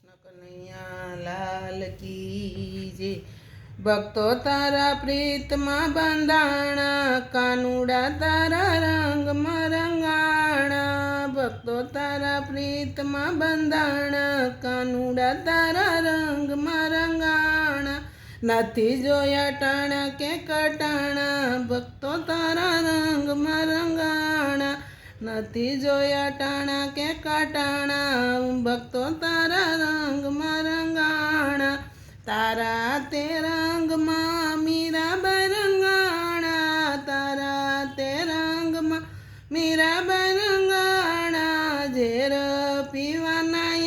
કૃષ્ણ કનૈયા લાલ કી જે. ભક્તો તારા પ્રીતમાં બંધાણા, કાનુડા તારા રંગમાં રંગાણા. ભક્તો તારા પ્રીતમાં બંધાણા, કાનુડા તારા રંગમાં રંગાણા. નથી જોયા ટાણા કે કટાણા, ભક્તો તારા રંગમાં રંગાણા. નથી જોયા ટાણા કે કાટાણા? ભક્તો તારા રંગમાં રંગાણા. તારા તે રંગમાં મીરા રંગાણા તારા તે રંગમાં મીરા રંગાણા ઝેર પીવાના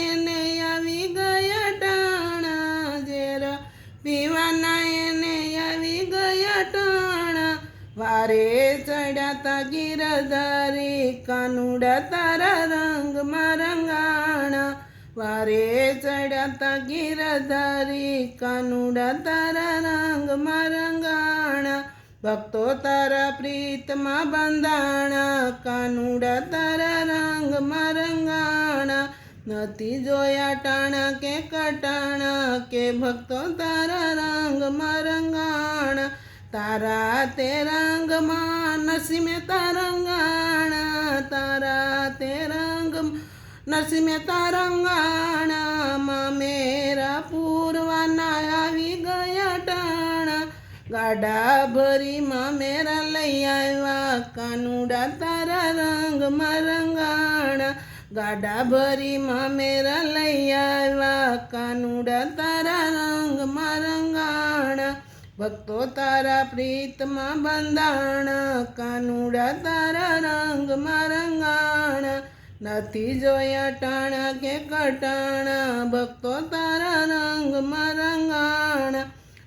વારે ચડ્યાતા ગીરધારી, કાનુડા તારા રંગમાં રંગાણા વારે ચડ્યાતા ગીરધારી, કાનુડા તારા રંગમાં રંગાણા ભક્તો તારા પ્રીતમાં બંધાણા, કાનુડા તારા રંગમાં રંગાણા નથી જોયા ટાણા કે કટાણા, કે ભક્તો તારા રંગમાં રંગાણા તારા તે રંગમાં નસીમે તારંગાણા, તારા તે રંગ નસીમે તારંગાણા, માં મેરા પૂરવાના આવી ગયા ટાણા. ગાડા ભરીમાં મેરા લઈ આવ્યા, કાનુડા તારા રંગમાં રંગાણા. ગાડા ભરીમાં મેરા લઈ આવ્યા, કાનુડા તારા રંગમાં રંગાણા. ભક્તો તારા પ્રીતમાં બંધાણ, કાનુડા તારા રંગમાં રંગાણ, નથી જોયા ટાણા કે કટાણા, ભક્તો તારા રંગમાં રંગાણ,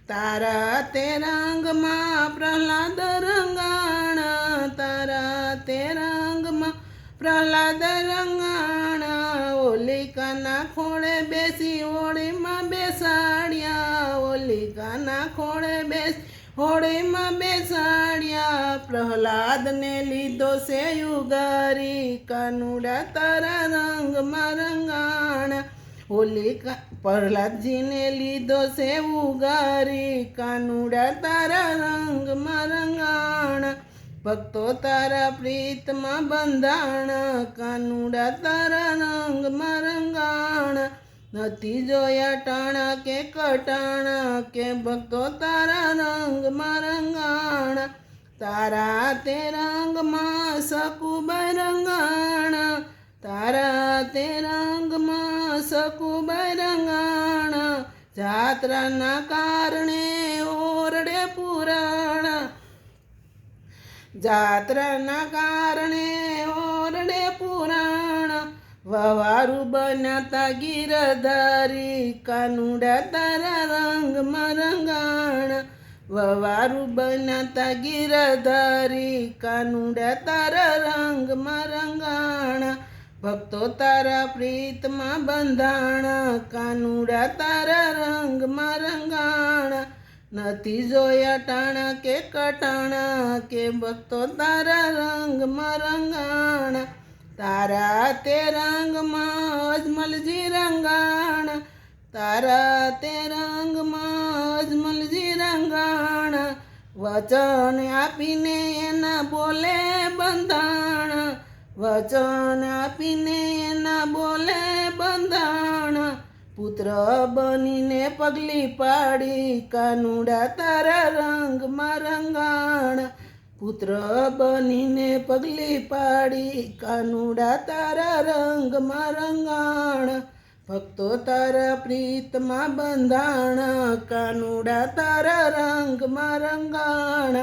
તારા તે રંગમાં પ્રહલાદ રંગાણા, તારા તે રંગમાં પ્રહલાદ રંગાણા, ઓલિકાના ખોળે બેસી ઓળીમાં બેસાડ્યા ઓલિકાના ખોળે બેસ, હોળીમાં બેસાડ્યા, પ્રહલાદને લીધો છે યુગારી, કાનુડા તારા રંગમાં રંગાણા. હોલિકા પ્રહલાદજીને લીધો છે ઉગારી, કાનુડા તારા રંગમાં રંગાણા. ભક્તો તારા પ્રીતમાં બંધાણ, કાનુડા તારા રંગમાં રંગાણા. નથી જોયા ટાણા કે કટાણા, કે ભક્તો તારા રંગમાં રંગાણા. તારા તે રંગમાં સકુબ રંગાણા. તારા તે રંગમાં સકુબ રંગાણા. જાત્રાના કારણે ઓરડે પુરાણા. જાત્રાના કારણે ઓરડે પુરાણ. વવારું બનાતા ગીરધારી, કાનુડા તારા રંગમાં રંગાણ. વવારું બનાતા ગીરધારી, કાનુડા તારા રંગમાં રંગાણ. ભક્તો તારા પ્રીતમાં બંધાણા, કાનુડા તારા રંગમાં રંગાણા. નથી જોયા ટાણા કે કટાણા, કે ભક્તો તારા રંગમાં રંગાણા. તારા તે રંગમાં અજમલજી રંગાણ. તારા તે રંગમાં અજમલજી રંગાણ. વચન આપીને એના બોલે બંધાણ. વચન આપીને એના બોલે બંધાણ. પુત્ર બનીને પગલી પાડી, કાનુડા તારા રંગમાં રંગાણ. પુત્ર બનીને પગલી પાડી, કાનુડા તારા રંગમાં રંગાણ, ભક્તો તારા પ્રીતમાં બંધાણ, કાનુડા તારા રંગમાં રંગાણ.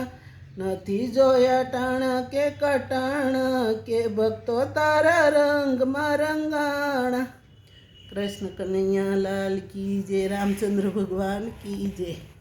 નથી જોયા ટાણા કે કટાણ, કે ભક્તો તારા રંગમાં રંગાણ. કૃષ્ણ કનૈયા લાલ કી જે રામચંદ્ર ભગવાન કી જય.